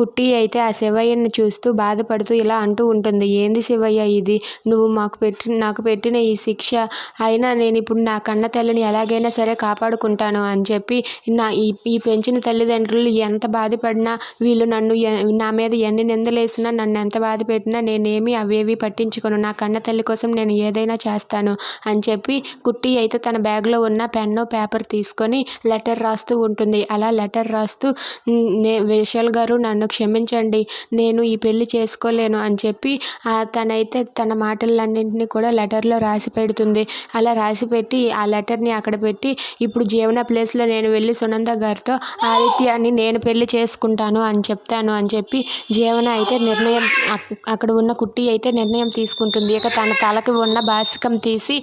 కుట్టి అయితే ఆ శివయ్యని చూస్తూ బాధపడుతూ ఇలా అంటూ ఉంటుంది. ఏంది శివయ్య ఇది? నువ్వు మాకు పెట్టి నాకు పెట్టిన ఈ శిక్ష. అయినా నేను ఇప్పుడు నా కన్న తల్లిని ఎలాగైనా సరే కాపాడుకుంటాను అని చెప్పి నా ఈ ఈ పెంచిన తల్లిదండ్రులు ఎంత బాధపడినా వీళ్ళు నన్ను నా మీద ఎన్ని నిందలేసినా నన్ను ఎంత బాధ పెట్టినా నేనేమి అవేవి పట్టించుకోను. నా కన్న తల్లి కోసం నేను ఏదైనా చేస్తాను అని చెప్పి కుట్టి అయితే తన బ్యాగ్లో ఉన్న పెన్ను పేపర్ తీసుకొని లెటర్ రాస్తూ ఉంటుంది. అలా లెటర్ రాస్తూ నే విశాల్ గారు నన్ను క్షమించండి నేను ఈ పెళ్ళి చేసుకోలేను అని చెప్పి తనైతే తన మాటలన్నింటినీ కూడా లెటర్లో రాసి పెడుతుంది. అలా రాసి పెట్టి ఆ లెటర్ని అక్కడ పెట్టి ఇప్పుడు జీవన ప్లేస్లో నేను వెళ్ళి సునంద గారితో ఆదిత్యాన్ని నేను పెళ్ళి చేసుకుంటాను అని చెప్తాను అని చెప్పి జీవన అయితే నిర్ణయం అక్కడ ఉన్న కుట్టి అయితే నిర్ణయం తీసుకుంటుంది. ఇక తన తలకి ఉన్న బాసికం తీసి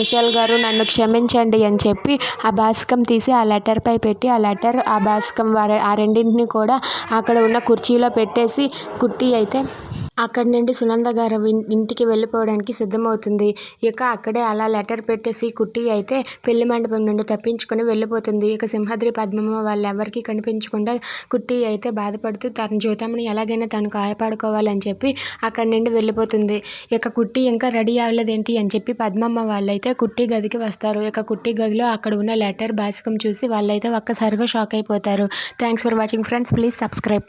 విశాల్ గారు నన్ను క్షమించండి అని చెప్పి ఆ బాసికం తీసి ఆ లెటర్పై పెట్టి ఆ లెటర్ ఆ బాసికం వారి ఆ రెండింటిని కూడా అక్కడ ఉన్న కుర్చీలో పెట్టేసి కుట్టి అయితే అక్కడి నుండి సునంద గారు ఇంటికి వెళ్ళిపోవడానికి సిద్ధమవుతుంది. ఇక అక్కడే అలా లెటర్ పెట్టేసి కుట్టి అయితే పెళ్ళి మండపం నుండి తప్పించుకొని వెళ్ళిపోతుంది. ఇక సింహాద్రి పద్మమ్మ వాళ్ళు ఎవరికి కనిపించకుండా కుట్టి అయితే బాధపడుతూ తన జ్యోతమ్మని ఎలాగైనా తను కాపాడుకోవాలని చెప్పి అక్కడి నుండి వెళ్ళిపోతుంది. ఇక కుట్టి ఇంకా రెడీ అవ్వలేదేంటి అని చెప్పి పద్మమ్మ వాళ్ళైతే కుట్టి గదికి వస్తారు. ఇక కుట్టి గదిలో అక్కడ ఉన్న లెటర్ బాసికం చూసి వాళ్ళైతే ఒక్కసారిగా షాక్ అయిపోతారు. Thanks for watching friends. Please subscribe.